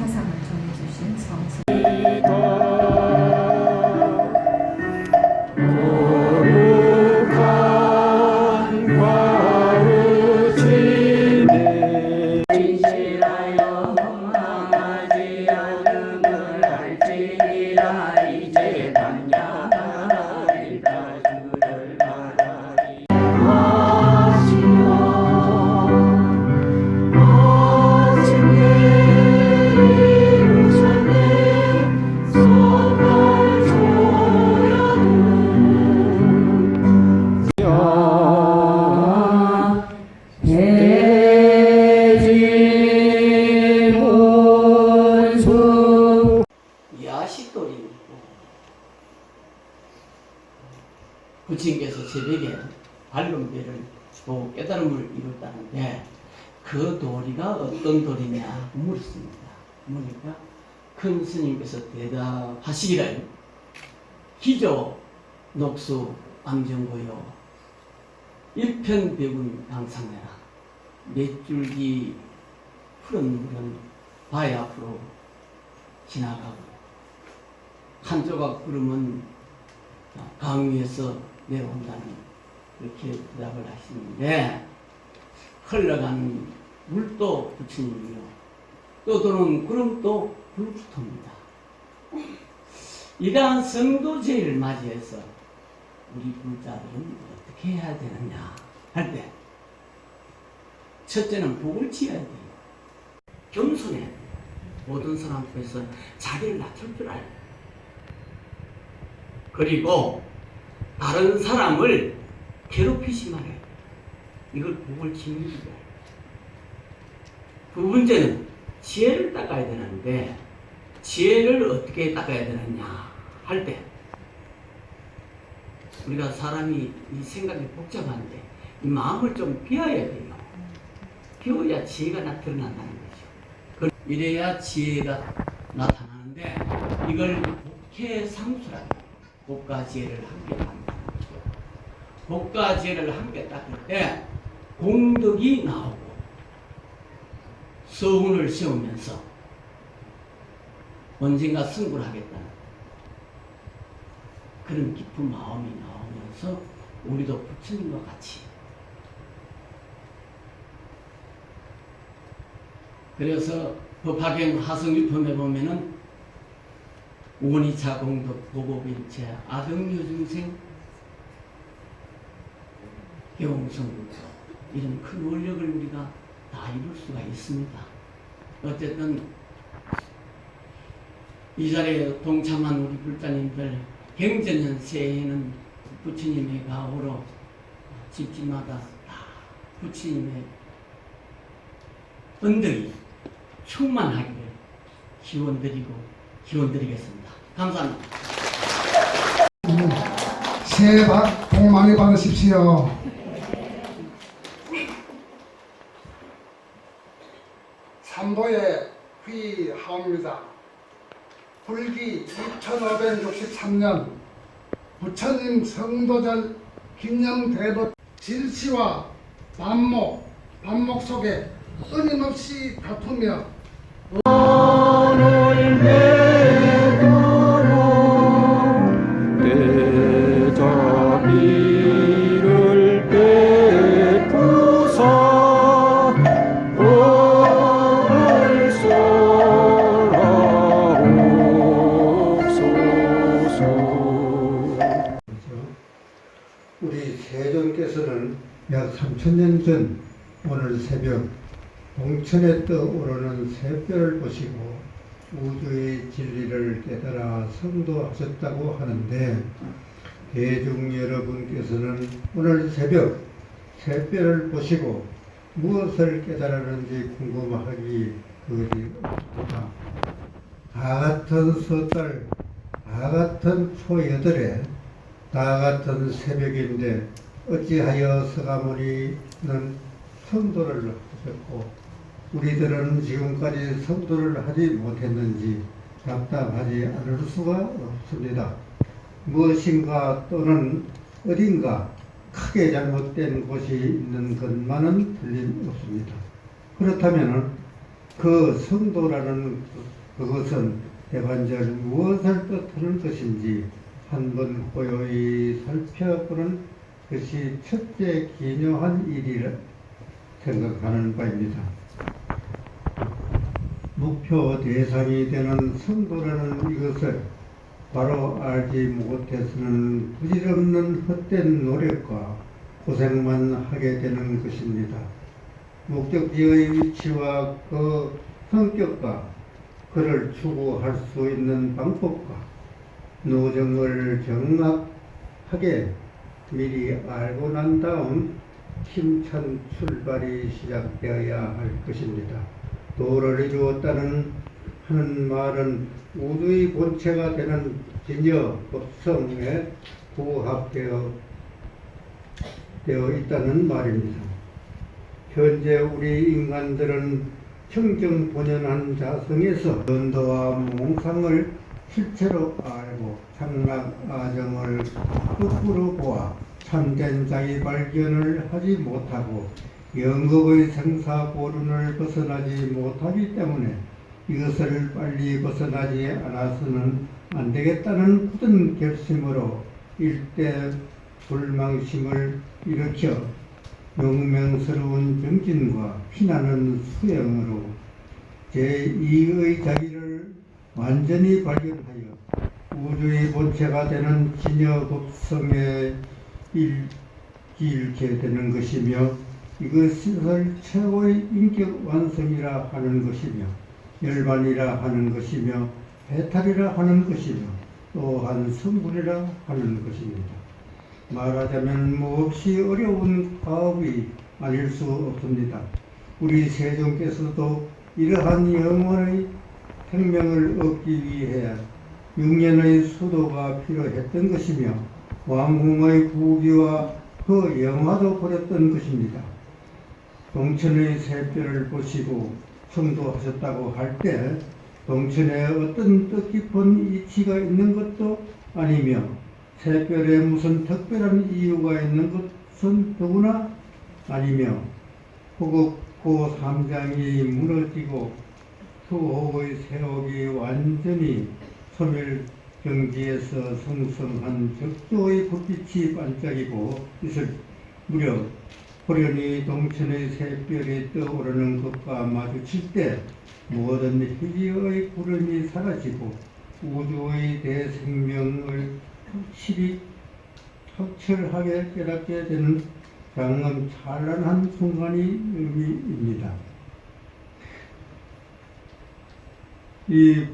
사상을 전해주신 성스. 어떤 도리냐? 물었습니다. 물으니까 큰 스님께서 대답하시기를. 기조 녹수 안정고요. 일편백운 항상해라. 몇 줄기 푸른 물은 바위 앞으로 지나가고 한 조각 구름은 강 위에서 내려온다는 그렇게 대답을 하시는데 흘러간 물도 부처님이요 또 도는 구름도 불부터입니다. 이러한 성도제를 맞이해서 우리 불자들은 어떻게 해야 되느냐 할 때 첫째는 복을 지어야 돼요. 겸손해야 돼요. 모든 사람 앞에서 자기를 낮출 줄 알고 그리고 다른 사람을 괴롭히지 말아요. 이걸 복을 지는 거예요. 두 번째는 지혜를 닦아야 되는데 지혜를 어떻게 닦아야 되느냐 할 때 우리가 사람이 이 생각이 복잡한데 이 마음을 좀 비워야 돼요. 비워야 지혜가 나타난다는 거죠. 그- 이래야 지혜가 나타나는데 이걸 복해 상수라고 복과 지혜를 함께 닦는다는 거죠. 복과 지혜를 함께 닦을 때 공덕이 나오고 서운을 세우면서 언젠가 승부를 하겠다는 그런 깊은 마음이 나오면서 우리도 부처님과 같이 그래서 법화경 하성유품에 보면은 원이차 공덕 보고일체 아등유중생 개홍성불 이런 큰 원력을 우리가 다 이룰 수가 있습니다. 어쨌든 이 자리에 동참한 우리 불자님들 경전년 새해에는 부처님의 가호로 집집마다 다 부처님의 은덕이 충만하기를 기원드리고 기원드리겠습니다. 감사합니다. 새해 복 많이 받으십시오. 삼도에 회의하옵니다. 불기 2563년 부처님 성도절 기념대도 질시와 반목, 반목 속에 끊임없이 다투며 3천년 전 오늘 새벽 동천에 떠오르는 새별을 보시고 우주의 진리를 깨달아 성도하셨다고 하는데 대중 여러분께서는 오늘 새벽 새별을 보시고 무엇을 깨달았는지 궁금하기 그리 없습니다. 다 같은 서달, 다 같은 초여덟에 다 같은 새벽인데 어찌하여 서가모니 는 성도를 하셨고 우리들은 지금까지 성도를 하지 못했는지 답답하지 않을 수가 없습니다. 무엇인가 또는 어딘가 크게 잘못된 곳이 있는 것만은 틀림없습니다. 그렇다면 그 성도라는 그- 그것은 대반절 무엇을 뜻하는 것인지 한번 고요히 살펴보는 것이 첫째 기묘한 일이라 생각하는 바입니다. 목표 대상이 되는 성도라는 이것을 바로 알지 못해서는 부질없는 헛된 노력과 고생만 하게 되는 것입니다. 목적지의 위치와 그 성격과 그를 추구할 수 있는 방법과 노정을 정확하게 미리 알고 난 다음 힘찬 출발이 시작되어야 할 것입니다. 도를 이루었다는 하는 말은 우주의 본체가 되는 진여 법성에 부합되어 되어 있다는 말입니다. 현재 우리 인간들은 청정 본연한 자성에서 연도와 몽상을 실체로 알고 아정을 거꾸로 보아 참된 자기 발견을 하지 못하고 영겁의 생사고륜을 벗어나지 못하기 때문에 이것을 빨리 벗어나지 않아서는 안 되겠다는 굳은 결심으로 일대 불망심을 일으켜 용맹스러운 정진과 피나는 수행으로 제2의 자기를 완전히 발견하여 우주의 본체가 되는 진여법성에 일- 일게 되는 것이며 이것을 최고의 인격 완성이라 하는 것이며 열반이라 하는 것이며 해탈이라 하는 것이며 또한 성불이라 하는 것입니다. 말하자면 몹시 어려운 과업이 아닐 수 없습니다. 우리 세종께서도 이러한 영원의 생명을 얻기 위해 6년의 수도가 필요했던 것이며 왕궁의 부귀와 그 영화도 버렸던 것입니다. 동천의 새별을 보시고 청도하셨다고 할 때 동천에 어떤 뜻깊은 이치가 있는 것도 아니며 새별에 무슨 특별한 이유가 있는 것은 더구나 아니며 호국고 삼장이 무너지고 수호의 세옥이 완전히 소멸 경지에서 성성한 적조의 불빛이 반짝이고 있을 무렵 호련히 동천의 새별이 떠오르는 것과 마주칠 때 모든 희귀의 구름이 사라지고 우주의 대생명을 확실히 확철하게 깨닫게 되는 장엄 찬란한 순간이 의미입니다. 이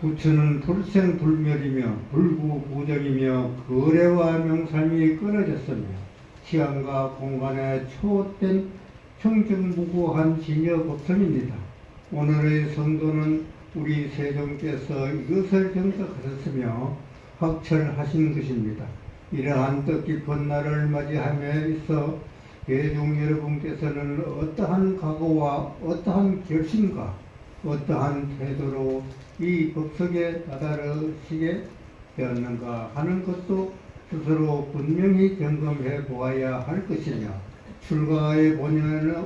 부처는 불생불멸이며 불구부정이며 거래와 명상이 끊어졌으며 시간과 공간에 초월된 청정무구한 진여 법성입니다. 오늘의 성도는 우리 세종께서 이것을 정착하셨으며 확철하신 것입니다. 이러한 뜻깊은 날을 맞이함에 있어 대중 여러분께서는 어떠한 각오와 어떠한 결심과 어떠한 태도로 이 법석에 다다르시게 되었는가 하는 것도 스스로 분명히 점검해 보아야 할 것이며 출가의 본연의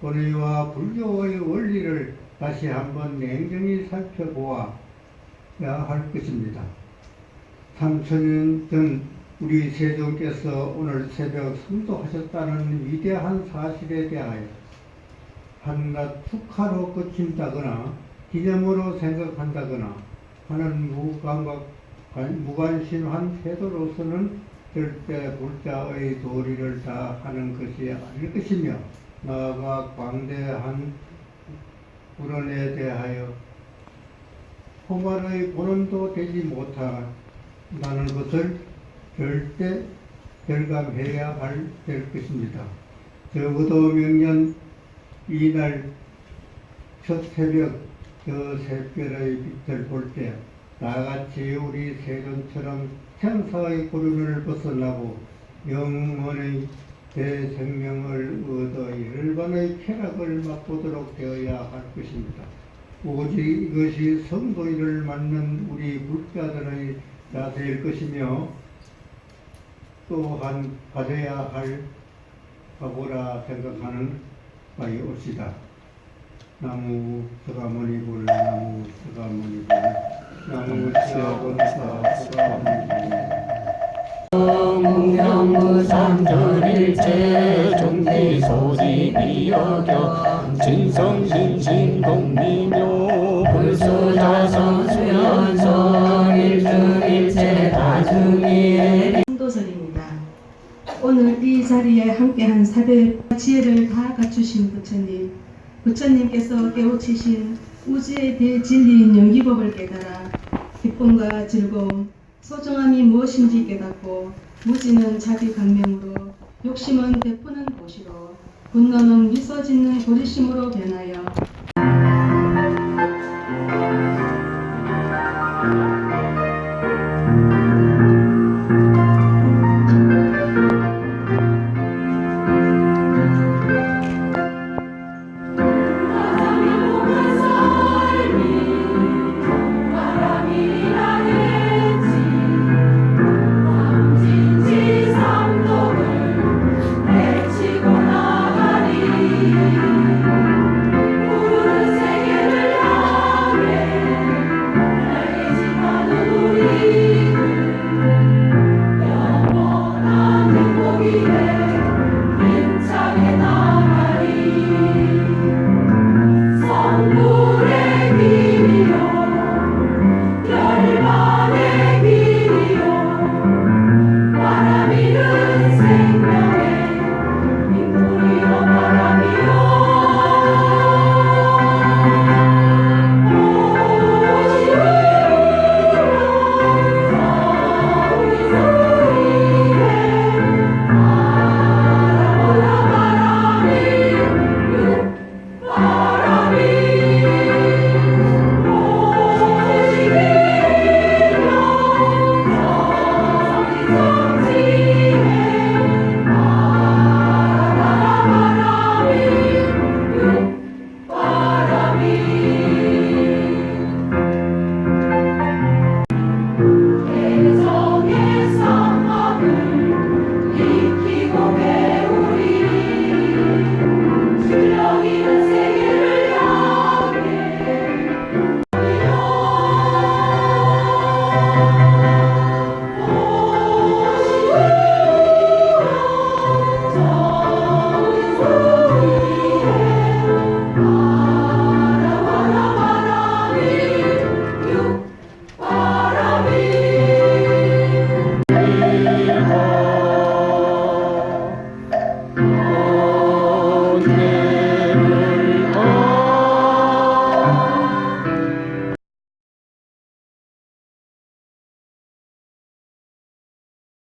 본의와 불교의 원리를 다시 한번 냉정히 살펴보아야 할 것입니다. 3천년 전 우리 세종께서 오늘 새벽 성도하셨다는 위대한 사실에 대하여 한낱 축하로 그친다거나 기념으로 생각한다거나 하는 무감각, 무관심한 태도로서는 절대 불자의 도리를 다 하는 것이 아닐 것이며 나아가 광대한 불언에 대하여 호말의 본원도 되지 못한다는 것을 절대 결감해야 할 될 것입니다. 적어도 명년 이날 첫 새벽 저 새별의 빛을 볼 때 나같이 우리 세존처럼 생사의 고름을 벗어나고 영원의 대생명을 얻어 열반의 쾌락을 맛보도록 되어야 할 것입니다. 오직 이것이 성도일을 맞는 우리 불자들의 자세일 것이며 또한 가져야 할 각오라 생각하는 바이옵시다. 나무 서가모니불 나무 서가모니불 나무 시아본사 서가모니불 영무상절일체 종기소집이 여겨 진성신신공미묘 불소자성 수연성 일주일체 다중일 성도설입니다. 오늘 이 자리에 함께한 사대 지혜를 다 갖추신 부처님, 부처님께서 깨우치신 우주의 대진리인 영기법을 깨달아 기쁨과 즐거움, 소중함이 무엇인지 깨닫고 무지는 자비 강명으로 욕심은 베푸는 도시로 분노는 미소 짓는 고리심으로 변하여